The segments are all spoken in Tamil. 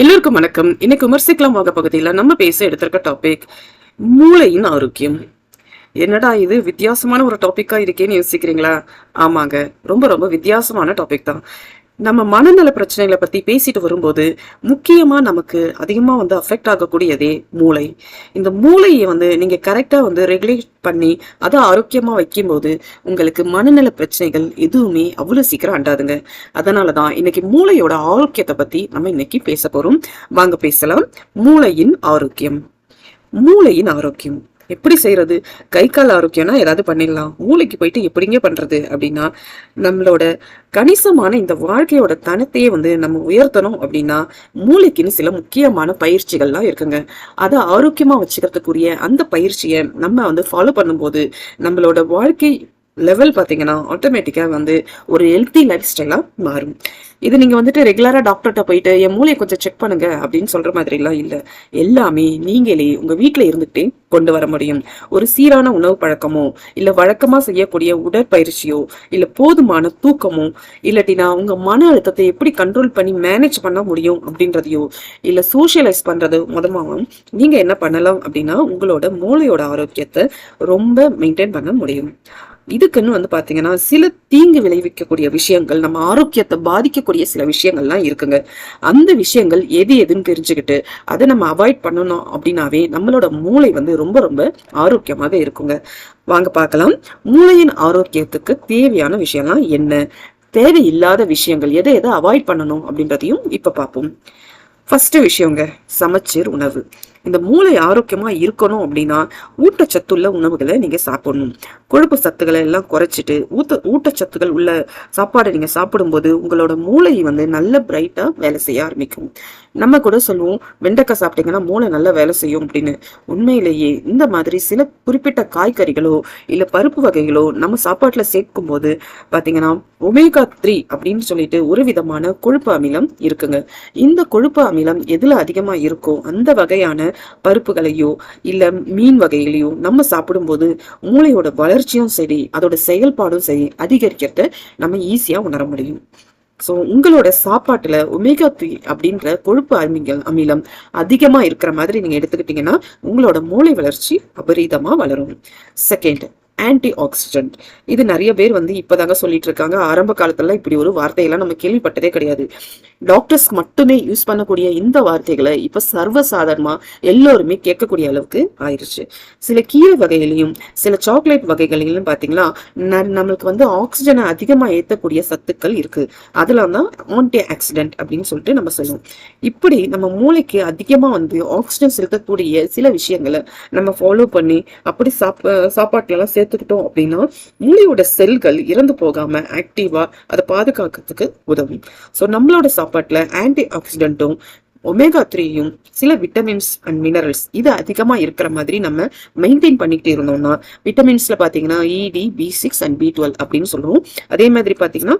எல்லோருக்கும் வணக்கம். இன்னைக்கு விமர்சிக்கலாம் வாங்க பகுதியில் நம்ம பேச எடுத்திருக்க டாபிக் மூளையின் ஆரோக்கியம். என்னடா இது? வித்தியாசமான ஒரு டாபிக்கா இருக்கேன்னு யோசிக்கிறீங்களா? ஆமாங்க. ரொம்ப ரொம்ப வித்தியாசமான டாபிக் தான். நம்ம மனநல பிரச்சனைகளை பத்தி பேசிட்டு வரும்போது முக்கியமா நமக்கு அதிகமா வந்து அஃபெக்ட் ஆகக்கூடியதே மூளை. இந்த மூளையை வந்து நீங்க கரெக்டா வந்து ரெகுலேட் பண்ணி அதை ஆரோக்கியமா வைக்கும்போது உங்களுக்கு மனநல பிரச்சனைகள் எதுவுமே அவ்வளவு சீக்கிரம் அண்டாதுங்க. அதனாலதான் இன்னைக்கு மூளையோட ஆரோக்கியத்தை பத்தி நம்ம இன்னைக்கு பேச போறோம். வாங்க பேசலாம். மூளையின் ஆரோக்கியம். மூளையின் ஆரோக்கியம். எப்படி செய்யறது கை கால் ஆரோக்கியம்னா ஏதாவது பண்ணிடலாம். மூளைக்கு போயிட்டு எப்படிங்க பண்றது? அப்படின்னா நம்மளோட கணிசமான இந்த வாழ்க்கையோட தனத்தையே வந்து நம்ம உயர்த்தணும் அப்படின்னா மூளைக்குன்னு சில முக்கியமான பயிற்சிகள்லாம் இருக்குங்க. அதை ஆரோக்கியமா வச்சுக்கிறதுக்குரிய அந்த பயிற்சியை நம்ம வந்து ஃபாலோ பண்ணும்போது நம்மளோட வாழ்க்கை லெவல் பார்த்தீங்கன்னா ஆட்டோமேட்டிக்காக வந்து ஒரு ஹெல்த்தி லைஃப் ஸ்டைலாக மாறும். இது நீங்கள் வந்துட்டு ரெகுலராக டாக்டர்கிட்ட போயிட்டு என் மூளையை கொஞ்சம் செக் பண்ணுங்க அப்படின்னு சொல்கிற மாதிரிலாம் இல்லை. எல்லாமே நீங்களே உங்கள் வீட்டில் இருந்துகிட்டே கொண்டு வர முடியும். ஒரு சீரான உணவு பழக்கமோ இல்லை வழக்கமாக செய்யக்கூடிய உடற்பயிற்சியோ இல்லை போதுமான தூக்கமோ இல்லாட்டினா உங்கள் மன அழுத்தத்தை எப்படி கண்ட்ரோல் பண்ணி மேனேஜ் பண்ண முடியும் அப்படின்றதையோ இல்லை சோஷியலைஸ் பண்ணுறது மொதமாகவும் நீங்கள் என்ன பண்ணலாம் அப்படின்னா உங்களோட மூளையோட ஆரோக்கியத்தை ரொம்ப மெயின்டைன் பண்ண முடியும். இதுக்குன்னு வந்து பாத்தீங்கன்னா சில தீங்கு விளைவிக்கக்கூடிய விஷயங்கள் நம்ம ஆரோக்கியத்தை பாதிக்கக்கூடிய சில விஷயங்கள்லாம் இருக்குங்க. அந்த விஷயங்கள் எது எதுன்னு தெரிஞ்சுக்கிட்டு அதை நம்ம அவாய்ட் பண்ணணும் அப்படின்னாவே நம்மளோட மூளை வந்து ரொம்ப ரொம்ப ஆரோக்கியமாக இருக்குங்க. வாங்க பார்க்கலாம். மூளையின் ஆரோக்கியத்துக்கு தேவையான விஷயம்லாம் என்ன? தேவையில்லாத விஷயங்கள் எதை எதை அவாய்ட் பண்ணணும் அப்படின்றதையும் இப்ப பார்ப்போம். ஃபர்ஸ்ட் விஷயங்க சமச்சீர் உணவு. இந்த மூளை ஆரோக்கியமா இருக்கணும் அப்படின்னா ஊட்டச்சத்துள்ள உணவுகளை நீங்க சாப்பிடணும். கொழுப்பு சத்துக்களை எல்லாம் குறைச்சிட்டு ஊட்ட ஊட்டச்சத்துக்கள் உள்ள சாப்பாடை நீங்க சாப்பிடும்போது உங்களோட மூளை வந்து நல்ல பிரைட்டா வேலை செய்ய ஆரம்பிக்கும். நம்ம கூட சொல்லுவோம் வெண்டைக்காய் சாப்பிட்டீங்கன்னா மூளை நல்லா வேலை செய்யும் அப்படின்னு. உண்மையிலேயே இந்த மாதிரி சில குறிப்பிட்ட காய்கறிகளோ இல்ல பருப்பு வகைகளோ நம்ம சாப்பாட்டுல சேர்க்கும் போது பாத்தீங்கன்னா ஒமேகா த்ரீ அப்படின்னு சொல்லிட்டு ஒரு விதமான கொழுப்பு அமிலம் இருக்குங்க. இந்த கொழுப்பு அமிலம் எதுல அதிகமா இருக்கோ அந்த வகையான பருப்புகளையோ இல்ல மீன் வகைகளையோ நம்ம சாப்பிடும்போது மூளையோட வளர்ச்சியும் சரி அதோட செயல்பாடும் சரி அதிகரிக்கிறத நம்ம ஈஸியா உணர முடியும். ஸோ உங்களோட சாப்பாட்டுல ஒமேகா த்ரீ அப்படின்ற கொழுப்பு அமிகள் அமிலம் அதிகமா இருக்கிற மாதிரி நீங்க எடுத்துக்கிட்டீங்கன்னா உங்களோட மூளை வளர்ச்சி அபரீதமா வளரும். செகண்ட் ஆன்டி ஆக்சிடென்ட் இது நிறைய பேர் வந்து இப்பதாங்க சொல்லிட்டு இருக்காங்க ஆரம்ப காலத்துல இப்படி ஒரு வார்த்தையெல்லாம் நம்ம கேள்விப்பட்டதே கிடையாது. டாக்டர்ஸ் மட்டுமே யூஸ் பண்ணக்கூடிய இந்த வார்த்தைகளை இப்ப சர்வசாதாரணமா எல்லோருமே கேட்கக்கூடிய அளவுக்கு ஆயிருச்சு. சில கீரை வகைகளையும் சில சாக்லேட் வகைகளிலும் பாத்தீங்கன்னா ந- நம்மளுக்கு வந்து ஆக்சிஜனை அதிகமா ஏத்தக்கூடிய சத்துக்கள் இருக்கு. அதெல்லாம் தான் ஆன்டி ஆக்சிடென்ட் அப்படின்னு சொல்லிட்டு நம்ம சொல்லுவோம். இப்படி நம்ம மூளைக்கு அதிகமா வந்து ஆக்சிஜன் செலுத்தக்கூடிய சில விஷயங்களை நம்ம ஃபாலோ பண்ணி அப்படி சாப்பா சாப்பாட்டுல எல்லாம் எடுத்துக்கிட்டோம் அப்படின்னா மூளையோட செல்கள் இறந்து போகாம ஆக்டிவா அதை பாதுகாக்கிறதுக்கு உதவும். ஸோ நம்மளோட சாப்பாட்டுல ஆன்டி ஆக்சிடென்ட்டும் ஒமேகா த்ரீயும் சில விட்டமின்ஸ் அண்ட் மினரல்ஸ் இது அதிகமா இருக்கிற மாதிரி நம்ம மெயின்டைன் பண்ணிக்கிட்டு இருந்தோம்னா விட்டமின்ஸ்ல பாத்தீங்கன்னா இடி B six and B twelve அப்படின்னு சொல்லுவோம். அதே மாதிரி பாத்தீங்கன்னா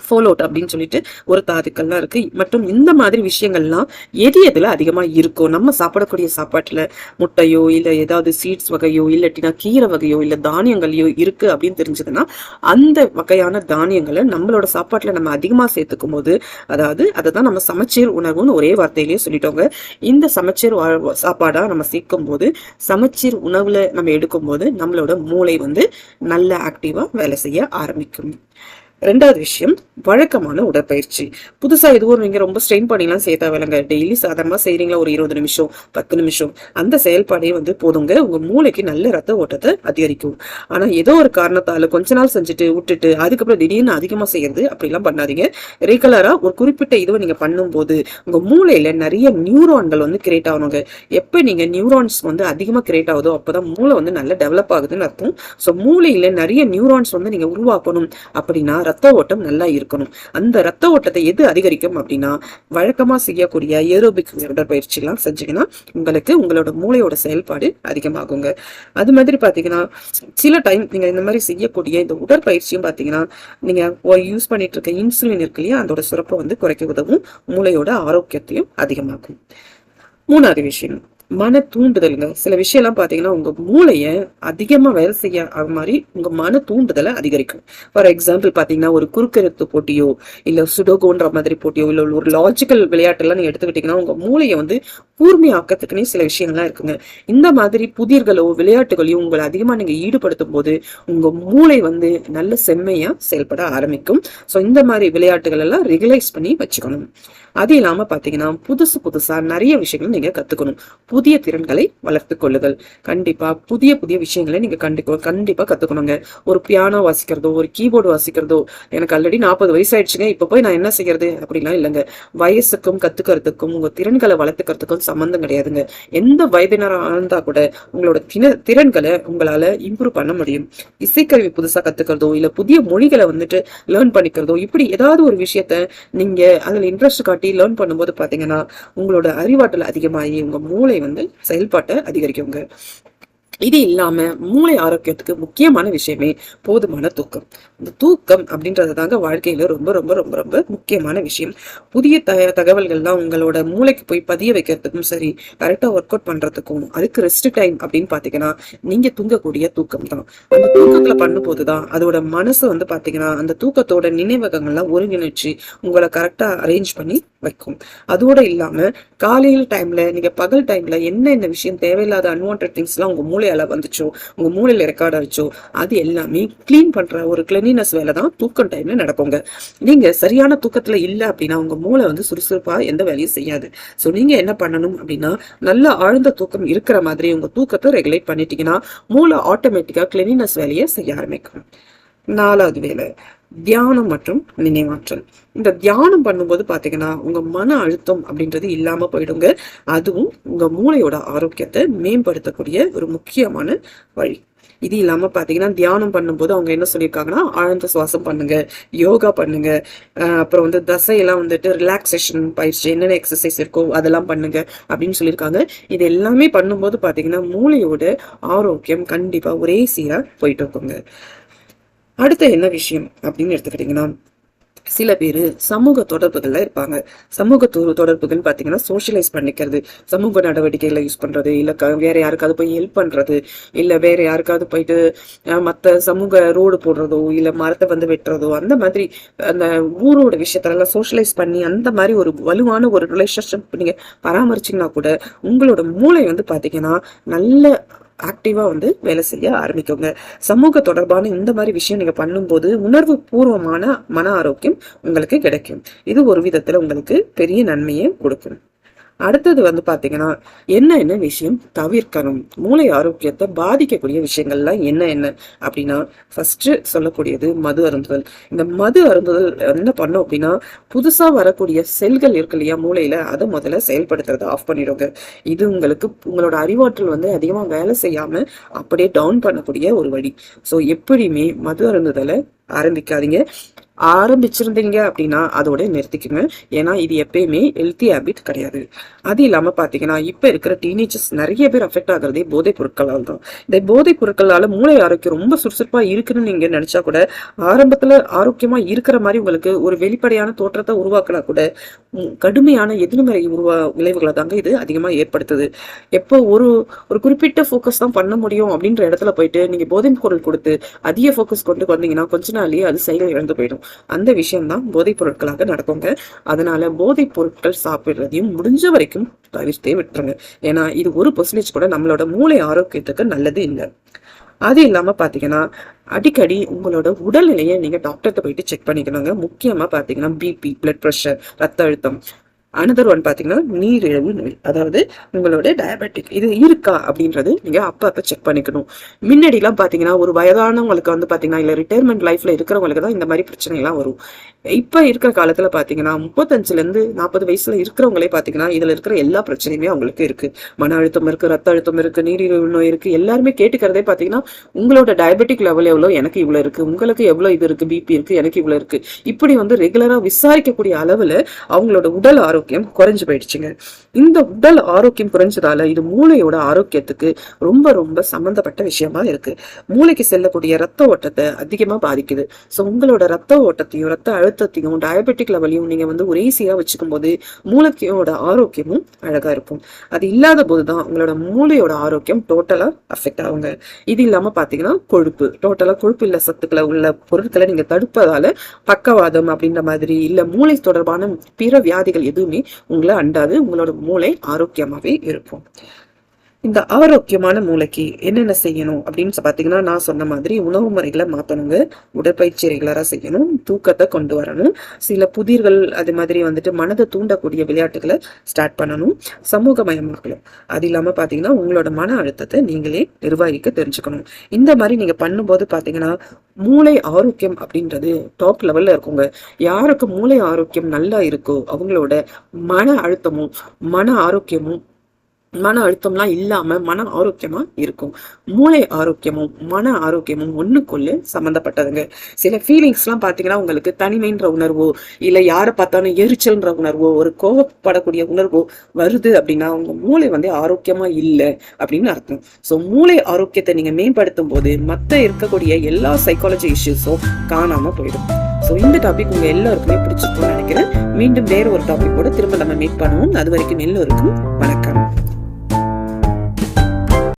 ஃபோலோட் அப்படின்னு சொல்லிட்டு ஒரு தாதுக்கள்லாம் இருக்கு. மற்றும் இந்த மாதிரி விஷயங்கள்லாம் எது எதுல அதிகமா இருக்கோ நம்ம சாப்பிடக்கூடிய சாப்பாட்டுல முட்டையோ இல்ல ஏதாவது சீட்ஸ் வகையோ இல்லாட்டினா கீரை வகையோ இல்ல தானியங்களையோ இருக்கு அப்படின்னு தெரிஞ்சதுன்னா அந்த வகையான தானியங்களை நம்மளோட சாப்பாட்டுல நம்ம அதிகமா சேர்த்துக்கும் போது அதாவது அதை தான் நம்ம சமச்சீர் உணவுன்னு ஒரே வார்த்தையிலேயே சொல்லிட்டோங்க. இந்த சமச்சீர் வா- சாப்பாடா நம்ம சேர்க்கும் போது சமச்சீர் உணவுல நம்ம எடுக்கும் போது நம்மளோட மூளை வந்து நல்ல ஆக்டிவா வேலை செய்ய ஆரம்பிக்கும். ரெண்டாவது விஷயம் வழக்கமான உடற்பயிற்சி. புதுசா எதுவும் நீங்க ரொம்ப ஸ்ட்ரெயின் பண்ணிலாம் செய்ய தேவையில்லைங்க. டெய்லி சாதாரணமா செய்றீங்களா? ஒரு இருபது நிமிஷம் பத்து நிமிஷம். அந்த செயல்பாடே வந்து போதுங்க. உங்க மூளைக்கு நல்ல ரத்த ஓட்டத்தை அதிகரிக்கும். ஆனா ஏதோ ஒரு காரணத்தால கொஞ்ச நாள் செஞ்சுட்டு விட்டுட்டு அதுக்கப்புறம் திடீர்னு அதிகமா செய்யறது அப்படிலாம் பண்ணாதீங்க. ரெகுலரா ஒரு குறிப்பிட்ட இதுவை நீங்க பண்ணும்போது உங்க மூளையில நிறைய நியூரான்கள் வந்து கிரியேட் ஆகணுங்க. எப்ப நீங்க நியூரான்ஸ் வந்து அதிகமா கிரியேட் ஆகுதோ அப்பதான் மூளை வந்து நல்லா டெவலப் ஆகுதுன்னு அர்த்தம். ஸோ மூளையில நிறைய நியூரான்ஸ் வந்து நீங்க உருவாக்கணும் அப்படின்னா ரத்த ஓட்டம் நல்லா இருக்கணும். அந்த ரத்த ஓட்டத்தை எது அதிகரிக்கும் அப்படின்னா வழக்கமா செய்யக்கூடிய ஏரோபிக் உடற்பயிற்சி எல்லாம் செஞ்சீங்கன்னா உங்களுக்கு உங்களோட மூளையோட செயல்பாடு அதிகமாகுங்க. அது மாதிரி பாத்தீங்கன்னா சில டைம் நீங்க இந்த மாதிரி செய்யக்கூடிய இந்த உடற்பயிற்சியும் பாத்தீங்கன்னா நீங்க யூஸ் பண்ணிட்டு இருக்க இன்சுலின் இருக்கு இல்லையா அதோட சுரப்பை வந்து குறைக்க உதவும். மூளையோட ஆரோக்கியத்தையும் அதிகமாகும் மூணாவது விஷயம் மன தூண்டுதலுங்க. சில விஷயம்லாம் பாத்தீங்கன்னா உங்க மூளையை அதிகமா வேலை செய்ய மாதிரி உங்க மன தூண்டுதலை அதிகரிக்கும். ஃபார் எக்ஸாம்பிள் பாத்தீங்கன்னா ஒரு குறுக்கெழுத்து போட்டியோ இல்ல சுடோகோன்ற மாதிரி போட்டியோ இல்ல ஒரு லாஜிக்கல் விளையாட்டெல்லாம் நீங்க எடுத்துக்கிட்டீங்கன்னா உங்க மூளையை வந்து கூர்மையாக்கத்துக்குன்னே சில விஷயங்கள்லாம் இருக்குங்க. இந்த மாதிரி புதிர்களோ விளையாட்டுகளையும் உங்களை அதிகமா நீங்க ஈடுபடுத்தும் போது உங்க மூளை வந்து நல்ல செம்மையா செயல்பட ஆரம்பிக்கும். ஸோ இந்த மாதிரி விளையாட்டுகள் எல்லாம் ரெகுலைஸ் பண்ணி வச்சுக்கணும். அது இல்லாம பாத்தீங்கன்னா புதுசு புதுசா நிறைய விஷயங்கள் நீங்க கத்துக்கணும். புதிய திறன்களை வளர்த்து கொள்ளுதல். கண்டிப்பா புதிய புதிய விஷயங்களை நீங்க கண்டிப்பா கண்டிப்பா கத்துக்கணுங்க. ஒரு பியானோ வாசிக்கிறதோ ஒரு கீபோர்டு வாசிக்கிறதோ எனக்கு ஆல்ரெடி நாற்பது வயசு ஆயிடுச்சுங்க இப்போ போய் நான் என்ன செய்யறது? அப்படிலாம் இல்லைங்க. வயசுக்கும் கத்துக்கிறதுக்கும் உங்க திறன்களை வளர்த்துக்கிறதுக்கும் சம்மந்தம் கிடையாதுங்க. எந்த வயதினராக இருந்தா கூட உங்களோட தின திறன்களை உங்களால இம்ப்ரூவ் பண்ண முடியும். இசைக்கருவி புதுசா கத்துக்கிறதோ இல்ல புதிய மொழிகளை வந்துட்டு லேர்ன் பண்ணிக்கிறதோ இப்படி ஏதாவது ஒரு விஷயத்த நீங்க அதுல இன்ட்ரெஸ்ட் காட்டி லேர்ன் பண்ணும்போது பாத்தீங்கன்னா உங்களோட அறிவாற்றல் அதிகமாகி உங்க மூளை வந்து செயல்பாட்டை அதிகரிக்குங்க. இது இல்லாம மூளை ஆரோக்கியத்துக்கு முக்கியமான விஷயமே போதுமான தூக்கம். இந்த தூக்கம் அப்படின்றது தாங்க வாழ்க்கையில ரொம்ப ரொம்ப ரொம்ப ரொம்ப முக்கியமான விஷயம். புதிய த தகவல்கள்லாம் உங்களோட மூளைக்கு போய் பதிய வைக்கிறதுக்கும் சரி கரெக்டா ஒர்க் அவுட் பண்றதுக்கும் அதுக்கு ரெஸ்ட் டைம் அப்படின்னு பாத்தீங்கன்னா நீங்க தூங்கக்கூடிய தூக்கம் தான். அந்த தூக்கங்களை பண்ணும்போது தான் அதோட மனசு வந்து பாத்தீங்கன்னா அந்த தூக்கத்தோட நினைவகங்கள்லாம் ஒருங்கிணைச்சு உங்களை கரெக்டா அரேஞ்ச் பண்ணி வைக்கும். அதோட இல்லாம காலையில் டைம்ல நீங்க பகல் டைம்ல என்னென்ன விஷயம் தேவையில்லாத அன்வான்ட் திங்ஸ்லாம் உங்க மூளை மூளையால வந்துச்சோ உங்க மூளையில ரெக்கார்ட் ஆச்சோ அது எல்லாமே க்ளீன் பண்ற ஒரு கிளீனஸ் வேலை தான் தூக்கம் டைம்ல நடக்குங்க. நீங்க சரியான தூக்கத்துல இல்ல அப்படின்னா உங்க மூளை வந்து சுறுசுறுப்பா எந்த வேலையும் செய்யாது. ஸோ நீங்க என்ன பண்ணணும் அப்படின்னா நல்ல ஆழ்ந்த தூக்கம் இருக்கிற மாதிரி உங்க தூக்கத்தை ரெகுலேட் பண்ணிட்டீங்கன்னா மூளை ஆட்டோமேட்டிக்கா கிளீனினஸ் வேலையை செய்ய ஆரம்பிக்கும். நாலாவது வேலை தியானம் மற்றும் நினைவாற்றல். இந்த தியானம் பண்ணும்போது பார்த்தீங்கன்னா உங்க மன அழுத்தம் அப்படின்றது இல்லாம போயிடுங்க. அதுவும் உங்க மூளையோட ஆரோக்கியத்தை மேம்படுத்தக்கூடிய ஒரு முக்கியமான வழி. இது இல்லாம பாத்தீங்கன்னா தியானம் பண்ணும்போது அவங்க என்ன சொல்லியிருக்காங்கன்னா ஆழ்ந்த சுவாசம் பண்ணுங்க யோகா பண்ணுங்க அஹ் அப்புறம் வந்து தசையெல்லாம் வந்துட்டு ரிலாக்ஸேஷன் பயிற்சி என்னென்ன எக்ஸசைஸ் இருக்கோ அதெல்லாம் பண்ணுங்க அப்படின்னு சொல்லியிருக்காங்க. இது எல்லாமே பண்ணும்போது பாத்தீங்கன்னா மூளையோட ஆரோக்கியம் கண்டிப்பா ஒரே சீரா போயிட்டு இருக்குங்க. அடுத்த என்ன விஷயம் அப்படின்னு எடுத்துக்கிட்டிங்கன்னா சில பேர் சமூக தொடர்புகள்ல இருப்பாங்க. சமூக தொ- தொடர்புகள் பார்த்தீங்கன்னா சோஷியலைஸ் பண்ணிக்கிறது. சமூக நடவடிக்கைகளை யூஸ் பண்ணுறது இல்லை க- வேற யாருக்காவது போய் ஹெல்ப் பண்றது இல்லை வேற யாருக்காவது போயிட்டு மற்ற சமூக ரோடு போடுறதோ இல்லை மரத்தை வந்து வெட்டுறதோ அந்த மாதிரி அந்த ஊரோட விஷயத்தெல்லாம் சோஷியலைஸ் பண்ணி அந்த மாதிரி ஒரு வலுவான ஒரு ரிலேஷன்ஷிப் நீங்கள் பராமரிச்சீங்கன்னா கூட உங்களோட மூளை வந்து பார்த்தீங்கன்னா நல்ல ஆக்டிவா வந்து வேலை செய்ய ஆரம்பிக்குங்க. சமூக தொடர்பான இந்த மாதிரி விஷயம் நீங்க பண்ணும்போது உணர்வு பூர்வமான மன ஆரோக்கியம் உங்களுக்கு கிடைக்கும். இது ஒரு விதத்துல உங்களுக்கு பெரிய நன்மையை கொடுக்கும். அடுத்தது வந்து பாத்தீங்கன்னா என்ன என்ன விஷயம் தவிர்க்கணும்? மூளை ஆரோக்கியத்தை பாதிக்கக்கூடிய விஷயங்கள்லாம் என்ன என்ன? அப்படின்னா ஃபர்ஸ்ட் சொல்லக்கூடியது மது அருந்துதல். இந்த மது அருந்துதல் என்ன பண்ணும் அப்படின்னா புதுசா வரக்கூடிய செல்கள் இருக்கு இல்லையா மூளையில அதை முதல்ல செயல்படுத்துறதை ஆஃப் பண்ணிடுங்க. இது உங்களுக்கு உங்களோட அறிவாற்றல் வந்து அதிகமா வேலை செய்யாம அப்படியே டவுன் பண்ணக்கூடிய ஒரு வழி. ஸோ எப்படியுமே மது அருந்துதலை ஆரம்பிக்காதீங்க. ஆரம்பிச்சிருந்தீங்க அப்படின்னா அதோட நிறுத்திக்குங்க. ஏன்னா இது எப்பயுமே ஹெல்த்தி ஹேபிட் கிடையாது. அது இல்லாம பாத்தீங்கன்னா இப்ப இருக்கிற டீனேஜர்ஸ் நிறைய பேர் அஃபெக்ட் ஆகுறதே போதைப் பொருட்களால் தான். இந்த போதைப் பொருட்களால மூளை ஆரோக்கியம் ரொம்ப சுறுசுறுப்பா இருக்குன்னு நீங்க நினைச்சா கூட ஆரம்பத்துல ஆரோக்கியமா இருக்கிற மாதிரி உங்களுக்கு ஒரு வெளிப்படையான தோற்றத்தை உருவாக்கினா கூட கடுமையான எதிர்மறை உருவா விளைவுகளை தாங்க இது அதிகமா ஏற்படுத்துது. எப்போ ஒரு ஒரு குறிப்பிட்ட ஃபோக்கஸ் தான் பண்ண முடியும் அப்படின்ற இடத்துல போயிட்டு நீங்க போதைப் பொருள் கொடுத்து அதிக ஃபோக்கஸ் கொண்டு வந்தீங்கன்னா கொஞ்ச நாள்லயே அது செயல் இழந்து போயிடும். அந்த விஷயம் தான் போதைப் பொருட்களாக நடக்குங்க. அதனால போதைப் பொருட்கள் சாப்பிடுறதையும் முடிஞ்ச வரைக்கும் தவிர்த்தே விட்டுருங்க. ஏன்னா இது ஒரு பர்சன்டேஜ் கூட நம்மளோட மூளை ஆரோக்கியத்துக்கு நல்லது இல்லை. அது இல்லாம பாத்தீங்கன்னா அடிக்கடி உங்களோட உடல்நிலையை நீங்க டாக்டர்கிட்ட போயிட்டு செக் பண்ணிக்கணுங்க. முக்கியமா பாத்தீங்கன்னா பிபி பிளட் ப்ரெஷர் ரத்த அழுத்தம் அனதர் ஒன் பார்த்தீங்கன்னா நீரிழிவு நோய். அதாவது உங்களோட டயபெட்டிக் இது இருக்கா அப்படின்றது நீங்க அப்ப அப்ப செக் பண்ணிக்கணும். முன்னாடிலாம் பார்த்தீங்கன்னா ஒரு வயதானவங்களுக்கு வந்து பார்த்தீங்கன்னா இல்லை ரிட்டையர்மெண்ட் லைஃப்ல இருக்கிறவங்களுக்கு தான் இந்த மாதிரி பிரச்சனைலாம் வரும். இப்போ இருக்கிற காலத்துல பார்த்தீங்கன்னா முப்பத்தஞ்சுலேருந்து நாற்பது வயசுல இருக்கிறவங்களே பார்த்தீங்கன்னா இதில் இருக்கிற எல்லா பிரச்சனையுமே அவங்களுக்கு இருக்கு. மன அழுத்தம் இருக்கு ரத்த அழுத்தம் இருக்கு நீரிழிவு நோய் இருக்கு. எல்லாருமே கேட்டுக்கிறதே பார்த்தீங்கன்னா உங்களோட டயபெட்டிக் லெவல் எவ்வளோ எனக்கு இவ்வளோ இருக்கு. உங்களுக்கு எவ்வளோ இது இருக்கு பிபி இருக்கு எனக்கு இவ்வளோ இருக்கு. இப்படி வந்து ரெகுலராக விசாரிக்கக்கூடிய அளவில் அவங்களோட உடல் ஆரோக்கியம் குறைஞ்சு போயிடுச்சுங்க. இந்த உடல் ஆரோக்கியம் குறைஞ்சதால இது மூளையோட ஆரோக்கியத்துக்கு ரொம்ப ரொம்ப சம்பந்தப்பட்ட விஷயமா இருக்கு. மூளைக்கு செல்லக்கூடிய ரத்த ஓட்டத்தை அதிகமா பாதிக்குது. ஸோ உங்களோட ரத்த ஓட்டத்தையும் ரத்த அழுத்தத்தையும் அழுத்தத்தையும் டயபெட்டிக் லெவலையும் நீங்க வந்து ஒரே சீரா வச்சுக்கும் போது மூளைக்கையோட ஆரோக்கியமும் அழகா இருக்கும். அது இல்லாத போதுதான் உங்களோட மூளையோட ஆரோக்கியம் டோட்டலா அஃபெக்ட் ஆகுங்க. இது இல்லாம பாத்தீங்கன்னா கொழுப்பு. டோட்டலா கொழுப்பு இல்ல சத்துக்களை உள்ள பொருட்களை நீங்க தடுப்பதால பக்கவாதம் அப்படின்ற மாதிரி இல்ல மூளை தொடர்பான பிற வியாதிகள் எதுவுமே உங்களை அண்டாது உங்களோட மூளை ஆரோக்கியமாகவே இருக்கும். இந்த ஆரோக்கியமான மூளைக்கு என்னென்ன செய்யணும் அப்படின்னு பார்த்தீங்கன்னா நான் சொன்ன மாதிரி உணவு முறைகளை மாத்தணுங்க. உடற்பயிற்சி ரெகுலரா செய்யணும். தூக்கத்தை கொண்டு வரணும். சில புதிர்கள் அது மாதிரி வந்துட்டு மனதை தூண்டக்கூடிய விளையாட்டுகளை ஸ்டார்ட் பண்ணணும். சமூகமயமாக்கணும் அது இல்லாம பாத்தீங்கன்னா உங்களோட மன அழுத்தத்தை நீங்களே நிர்வகிக்க தெரிஞ்சுக்கணும். இந்த மாதிரி நீங்க பண்ணும்போது பாத்தீங்கன்னா மூளை ஆரோக்கியம் அப்படின்றது டாப் லெவல்ல இருக்குங்க. யாருக்கு மூளை ஆரோக்கியம் நல்லா இருக்கோ அவங்களோட மன அழுத்தமும் மன ஆரோக்கியமும் மன அழுத்தம்லாம் இல்லாம மன ஆரோக்கியமா இருக்கும். மூளை ஆரோக்கியமும் மன ஆரோக்கியமும் ஒண்ணுக்குள்ள சம்மந்தப்பட்டதுங்க சில ஃபீலிங்ஸ்லாம் பாத்தீங்கன்னா உங்களுக்கு தனிமைன்ற உணர்வோ இல்ல யாரை பார்த்தாலும் எரிச்சல்ன்ற உணர்வோ ஒரு கோவப்படக்கூடிய உணர்வோ வருது அப்படின்னா உங்க மூளை வந்து ஆரோக்கியமா இல்லை அப்படின்னு அர்த்தம். ஸோ மூளை ஆரோக்கியத்தை நீங்க மேம்படுத்தும் போது மத்த இருக்கக்கூடிய எல்லா சைக்காலஜி இஷ்யூஸும் காணாம போயிடும். ஸோ இந்த டாபிக் உங்க எல்லாருக்குமே பிடிச்சிருக்கும்னு நினைக்கிறேன். மீண்டும் வேற ஒரு டாபிக் கூட திரும்ப நம்ம மீட் பண்ணுவோம். அது வரைக்கும் எல்லோருக்கும் வணக்கம்.